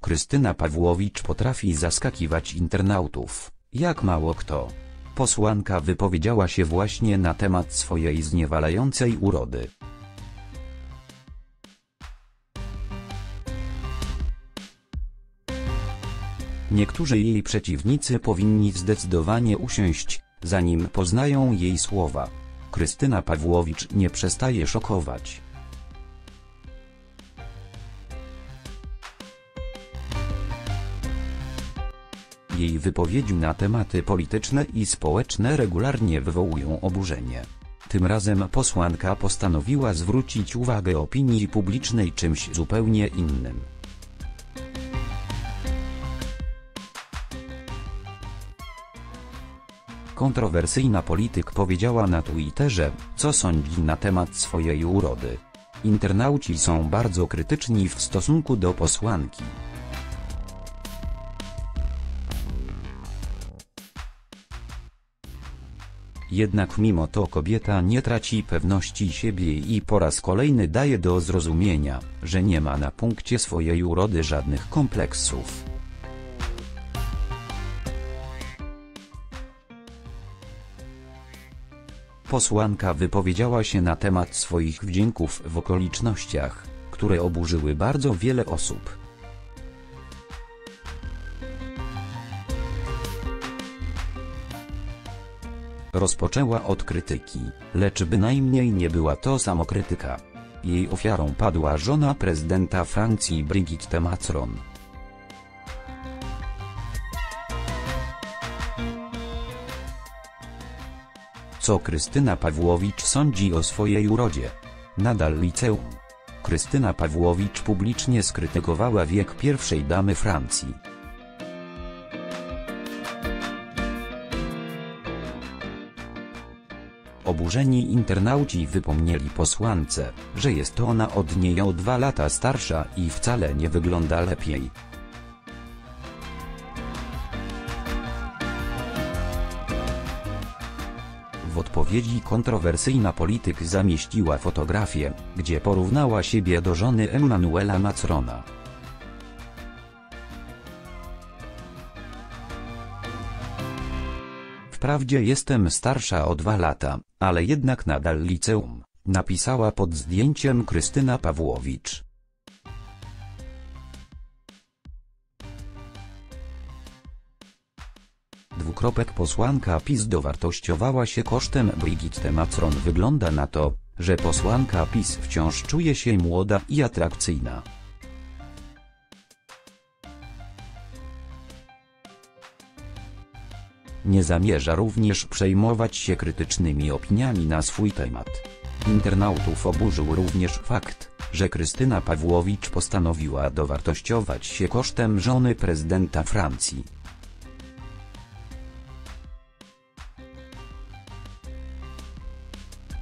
Krystyna Pawłowicz potrafi zaskakiwać internautów, jak mało kto. Posłanka wypowiedziała się właśnie na temat swojej zniewalającej urody. Niektórzy jej przeciwnicy powinni zdecydowanie usiąść, zanim poznają jej słowa. Krystyna Pawłowicz nie przestaje szokować. Jej wypowiedzi na tematy polityczne i społeczne regularnie wywołują oburzenie. Tym razem posłanka postanowiła zwrócić uwagę opinii publicznej czymś zupełnie innym. Kontrowersyjna polityk powiedziała na Twitterze, co sądzi na temat swojej urody. Internauci są bardzo krytyczni w stosunku do posłanki. Jednak mimo to kobieta nie traci pewności siebie i po raz kolejny daje do zrozumienia, że nie ma na punkcie swojej urody żadnych kompleksów. Posłanka wypowiedziała się na temat swoich wdzięków w okolicznościach, które oburzyły bardzo wiele osób. Rozpoczęła od krytyki, lecz bynajmniej nie była to samokrytyka. Jej ofiarą padła żona prezydenta Francji Brigitte Macron. Co Krystyna Pawłowicz sądzi o swojej urodzie? Nadal liceum. Krystyna Pawłowicz publicznie skrytykowała wiek pierwszej damy Francji. Oburzeni internauci wypomnieli posłance, że jest ona od niej o dwa lata starsza i wcale nie wygląda lepiej. W odpowiedzi kontrowersyjna polityk zamieściła fotografię, gdzie porównała siebie do żony Emmanuela Macrona. Wprawdzie jestem starsza o dwa lata, ale jednak nadal liceum, napisała pod zdjęciem Krystyna Pawłowicz. Dwukropek posłanka PiS dowartościowała się kosztem Brigitte Macron Wygląda na to, że posłanka PiS wciąż czuje się młoda i atrakcyjna. Nie zamierza również przejmować się krytycznymi opiniami na swój temat. Internautów oburzył również fakt, że Krystyna Pawłowicz postanowiła dowartościować się kosztem żony prezydenta Francji.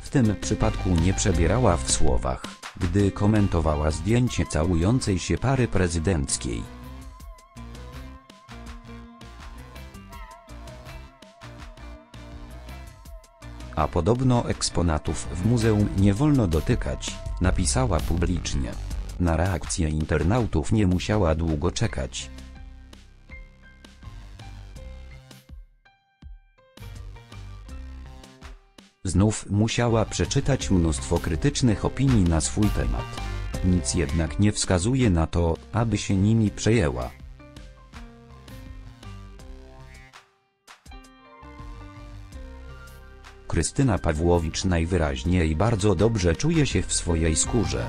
W tym przypadku nie przebierała w słowach, gdy komentowała zdjęcie całującej się pary prezydenckiej. A podobno eksponatów w muzeum nie wolno dotykać, napisała publicznie. Na reakcję internautów nie musiała długo czekać. Znów musiała przeczytać mnóstwo krytycznych opinii na swój temat. Nic jednak nie wskazuje na to, aby się nimi przejęła. Krystyna Pawłowicz najwyraźniej bardzo dobrze czuje się w swojej skórze.